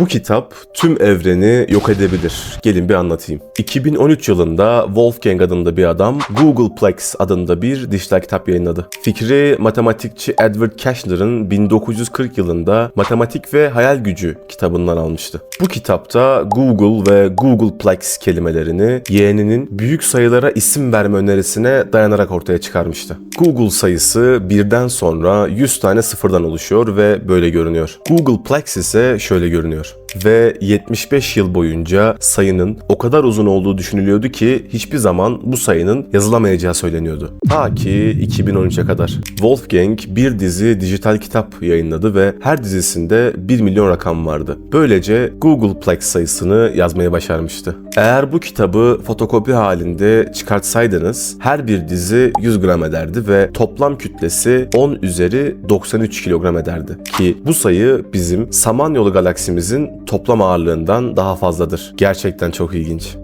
Bu kitap tüm evreni yok edebilir. Gelin bir anlatayım. 2013 yılında Wolfgang adında bir adam Googleplex adında bir dijital kitap yayınladı. Fikri matematikçi Edward Cashler'ın 1940 yılında Matematik ve Hayal Gücü kitabından almıştı. Bu kitapta Google ve Googleplex kelimelerini yeğeninin büyük sayılara isim verme önerisine dayanarak ortaya çıkarmıştı. Google sayısı birden sonra 100 tane sıfırdan oluşuyor ve böyle görünüyor. Googleplex ise şöyle görünüyor yaşanıyor. Ve 75 yıl boyunca sayının o kadar uzun olduğu düşünülüyordu ki hiçbir zaman bu sayının yazılamayacağı söyleniyordu. Ta ki 2013'e kadar. Wolfgang bir dizi dijital kitap yayınladı ve her dizisinde 1 milyon rakam vardı. Böylece Googleplex sayısını yazmaya başarmıştı. Eğer bu kitabı fotokopi halinde çıkartsaydınız her bir dizi 100 gram ederdi ve toplam kütlesi 10 üzeri 93 kilogram ederdi. Ki bu sayı bizim Samanyolu galaksimizin toplam ağırlığından daha fazladır. Gerçekten çok ilginç.